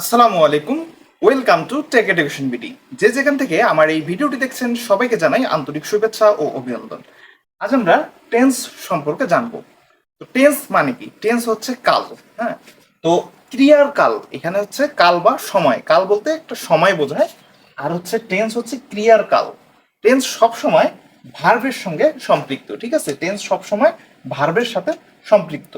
আসসালামু আলাইকুম, welcome to tech education BD. যে যেখান থেকে আমার এই ভিডিওটি দেখছেন, সবাইকে জানাই আন্তরিক শুভেচ্ছা ও অভিনন্দন। আজ আমরা টেন্স সম্পর্কে জানব। তো টেন্স মানে কি? টেন্স হচ্ছে কাল হ্যাঁ? তো ক্রিয়ার কাল, এখানে হচ্ছে কাল বা সময়। কাল বলতে একটা সময় বোঝায়, আর হচ্ছে টেন্স হচ্ছে ক্রিয়ার কাল। টেন্স সব সময় ভার্বের সঙ্গে সম্পৃক্ত, ঠিক আছে? টেন্স সব সময় ভার্বের সাথে সম্পৃক্ত।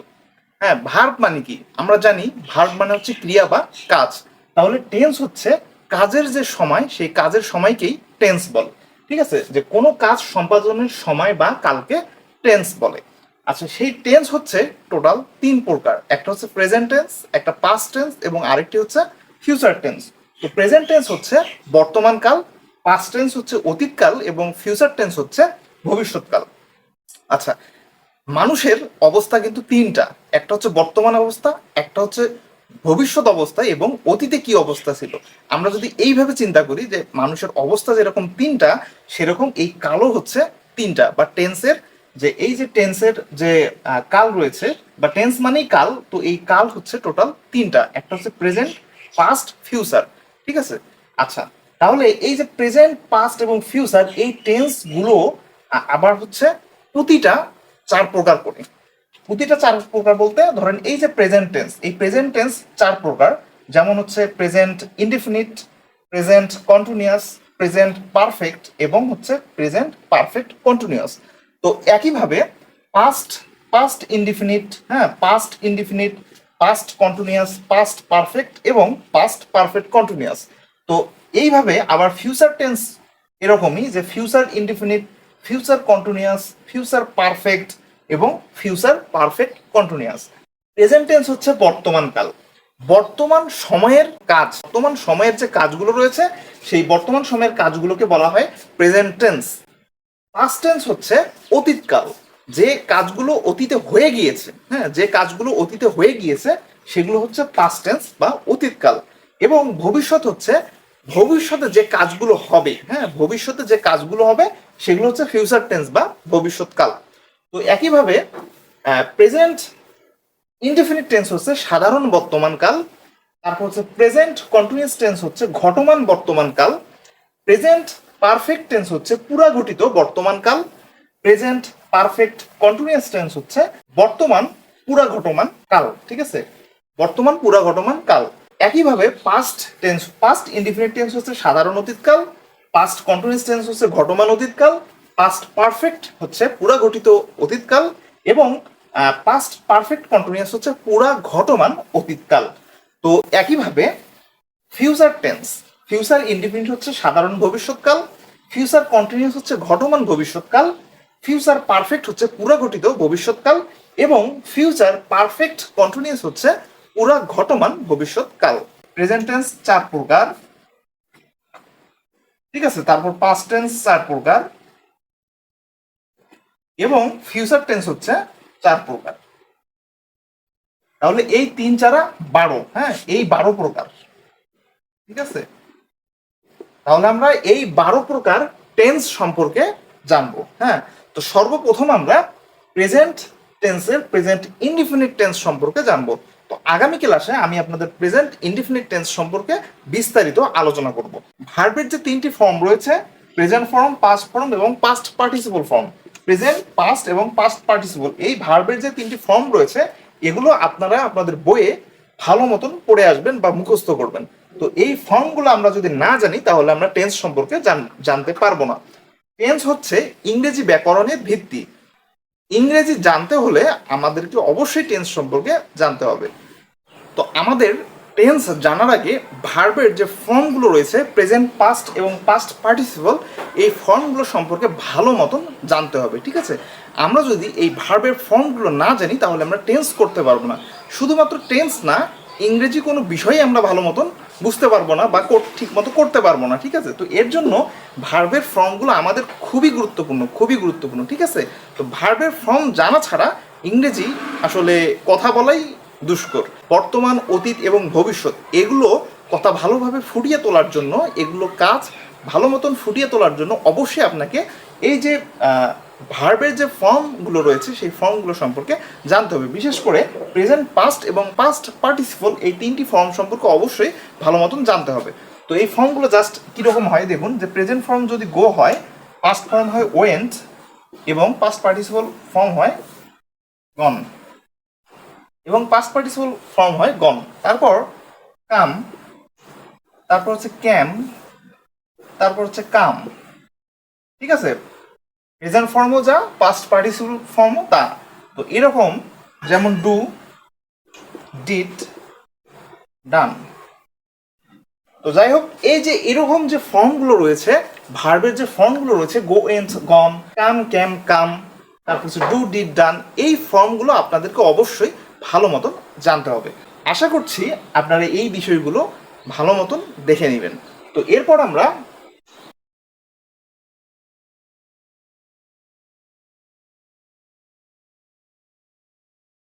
হ্যাঁ ভার্ব মানে কি? আমরা জানি ভার্ব মানে হচ্ছে ক্রিয়া বা কাজ। তাহলে টেন্স হচ্ছে কাজের যে সময়, সেই কাজের সময়কেই টেন্স বলে। ঠিক আছে? যে কোনো কাজ সম্পাদনের সময় বা কালকে টেন্স বলে। আচ্ছা সেই টেন্স হচ্ছে টোটাল তিন প্রকার। একটা হচ্ছে প্রেজেন্ট টেন্স একটা পাস্ট টেন্স এবং আরেকটি হচ্ছে ফিউচার টেন্স তো প্রেজেন্ট টেন্স হচ্ছে বর্তমান কাল পাস্ট টেন্স হচ্ছে অতীতকাল এবং ফিউচার টেন্স হচ্ছে ভবিষ্যৎকাল আচ্ছা মানুষের অবস্থা কিন্তু তিনটা। একটা হচ্ছে বর্তমান অবস্থা, একটা হচ্ছে ভবিষ্যৎ অবস্থা এবং অতীতে কি অবস্থা ছিল। আমরা যদি এইভাবে চিন্তা করি যে মানুষের অবস্থা যেরকম তিনটা, সেরকম এই কালও হচ্ছে তিনটা। বা টেন্সের যে এই যে টেন্সের যে কাল রয়েছে, বা টেন্স মানেই কাল, তো এই কাল হচ্ছে টোটাল তিনটা। একটা হচ্ছে প্রেজেন্ট পাস্ট ফিউচার ঠিক আছে? আচ্ছা তাহলে এই যে প্রেজেন্ট পাস্ট এবং ফিউচার এই টেন্সগুলো আবার হচ্ছে প্রতিটা চার প্রকার করে। প্রতিটা চার প্রকার বলতে ধরেন এই যে প্রেজেন্ট টেন্স এই প্রেজেন্ট টেন্স চার প্রকার। যেমন হচ্ছে present indefinite present continuous present perfect এবং হচ্ছে প্রেজেন্ট পারফেক্ট কন্টিনিউয়াস তো একইভাবে পাস্ট পাস্ট ইনডিফিনিট হ্যাঁ past indefinite past continuous past perfect এবং পাস্ট পারফেক্ট কন্টিনিউয়াস তো এইভাবে আবার ফিউচার টেন্স এরকমই যে future indefinite future continuous future perfect এবং future perfect continuous present tense হচ্ছে বর্তমান কাল। বর্তমান সময়ের কাজ, বর্তমান সময়ের যে কাজগুলো রয়েছে, সেই বর্তমান সময়ের কাজগুলোকে বলা হয় প্রেজেন্ট টেন্স পাস্ট টেন্স হচ্ছে অতীতকাল যে কাজগুলো অতীতে হয়ে গিয়েছে হ্যাঁ যে কাজগুলো অতীতে হয়ে গিয়েছে, সেগুলো হচ্ছে পাস্ট টেন্স বা অতীতকাল এবং ভবিষ্যৎ হচ্ছে ভবিষ্যতে যে কাজগুলো হবে হ্যাঁ ভবিষ্যতে যে কাজগুলো হবে, সেগুলো হচ্ছে ফিউচার টেন্স বা ভবিষ্যৎকাল তো একইভাবে প্রেজেন্ট ইনডেফিনিট টেন্স হচ্ছে সাধারণ বর্তমান কাল, তারপর হচ্ছে প্রেজেন্ট কন্টিনিউয়াস টেন্স হচ্ছে ঘটমান বর্তমান কাল প্রেজেন্ট পারফেক্ট টেন্স হচ্ছে পুরা ঘটিত বর্তমান কাল প্রেজেন্ট পারফেক্ট কন্টিনিউয়াস টেন্স হচ্ছে বর্তমান পুরা ঘটমান কাল, ঠিক আছে? বর্তমান পুরা ঘটমান কাল। একইভাবে past tense past indefinite tense হচ্ছে সাধারণ অতীতকাল পাস্ট কন্টিনিউস টেন্স হচ্ছে ঘটমান অতীতকাল পাস্ট পারফেক্ট হচ্ছে পুরা ঘটিত অতীতকাল এবং পাস্ট পারফেক্ট কন্টিনিউয়াস হচ্ছে পুরা ঘটমান অতীতকাল। তো একইভাবে ফিউচার টেন্স ফিউচার ইনডিফিনিট হচ্ছে সাধারণ ভবিষ্যৎকাল ফিউচার কন্টিনিউয়াস হচ্ছে ঘটমান ভবিষ্যৎকাল ফিউচার পারফেক্ট হচ্ছে পুরা ঘটিত ভবিষ্যৎকাল এবং ফিউচার পারফেক্ট কন্টিনিউয়াস হচ্ছে পুরা ঘটমান ভবিষ্যৎকাল। প্রেজেন্ট টেন্স চার প্রকার। ঠিক আছে, তারপর পাস্ট টেন্স চার প্রকার। এবং ফিউচার টেন্স হচ্ছে চার প্রকার। তাহলে এই তিন চারা বারো হ্যাঁ এই বারো প্রকার। ঠিক আছে? তাহলে আমরা এই বারো প্রকার টেন্স সম্পর্কে জানব হ্যাঁ। তো সর্বপ্রথম আমরা প্রেজেন্ট টেন্সের প্রেজেন্ট ইনডিফিনিট টেন্স সম্পর্কে জানব। আগামী ক্লাসে আমি আপনাদের প্রেজেন্ট ইনডিফিনিট টেন্স সম্পর্কে বিস্তারিত আলোচনা করব। ভার্বের যে তিনটি ফর্ম রয়েছে প্রেজেন্ট ফর্ম পাস্ট ফর্ম এবং past participle form present past এবং পাস্ট পার্টিসিপল এই ভার্বের যে তিনটি ফর্ম রয়েছে, এগুলো আপনারা আপনাদের বইয়ে ভালো মতন পড়ে আসবেন বা মুখস্থ করবেন। তো এই ফর্মগুলো আমরা যদি না জানি, তাহলে আমরা টেন্স সম্পর্কে জান- জানতে পারব না। টেন্স হচ্ছে ইংরেজি ব্যাকরণের ভিত্তি। ইংরেজি জানতে হলে আমাদেরকে অবশ্যই টেন্স সম্পর্কে জানতে হবে। তো আমাদের টেন্স জানার আগে ভার্বের যে ফর্মগুলো রয়েছে প্রেজেন্ট পাস্ট এবং পাস্ট পার্টিসিপল এই ফর্মগুলো সম্পর্কে ভালো মতন জানতে হবে, ঠিক আছে? আমরা যদি এই ভার্বের ফর্মগুলো না জানি, তাহলে আমরা টেন্স করতে পারব না। শুধুমাত্র টেন্স না, ইংরেজি কোনো বিষয়ে আমরা ভালো মতন বুঝতে পারব না বা ঠিক মতো করতে পারব না, ঠিক আছে? তো এর জন্য ভার্বের ফর্মগুলো আমাদের খুবই গুরুত্বপূর্ণ খুবই গুরুত্বপূর্ণ, ঠিক আছে? তো ভার্বের ফর্ম জানা ছাড়া ইংরেজি আসলে কথা বলাই দুষ্কর। বর্তমান, অতীত এবং ভবিষ্যৎ, এগুলো কথা ভালোভাবে ফুটিয়ে তোলার জন্য, এগুলো কাজ ভালো মতন ফুটিয়ে তোলার জন্য অবশ্যই আপনাকে এই যে ভার্বের যে ফর্মগুলো রয়েছে, সেই ফর্মগুলো সম্পর্কে জানতে হবে। বিশেষ করে প্রেজেন্ট পাস্ট এবং পাস্ট পার্টিসিপল এই তিনটি ফর্ম সম্পর্কে অবশ্যই ভালো মতন জানতে হবে। তো এই ফর্মগুলো জাস্ট কীরকম হয় দেখুন, যে প্রেজেন্ট ফর্ম যদি গো হয় পাস্ট ফর্ম হয় ওয়েন্ট এবং পাস্ট পার্টিসিপল ফর্ম হয় গন এবং পাস্ট পার্টিসিপল ফর্ম হয় গন তারপর কাম তারপর হচ্ছে ক্যাম তারপর হচ্ছে কাম ঠিক আছে? প্রেজেন্ট ফর্মও যা পাস্ট পার্টিসিপল ফর্মও তা। তো এরকম যেমন ডু ডিড ডান তো যাই হোক, এই যে এরকম যে ফর্মগুলো রয়েছে ভার্বের যে ফর্মগুলো রয়েছে গো এন্ড গম কাম ক্যাম কাম তারপর হচ্ছে ডু ডিড ডান এই ফর্মগুলো আপনাদেরকে অবশ্যই ভালো মতন জানতে হবে। আশা করছি আপনারা এই বিষয়গুলো ভালো মতন দেখে নেবেন। তো এরপর আমরা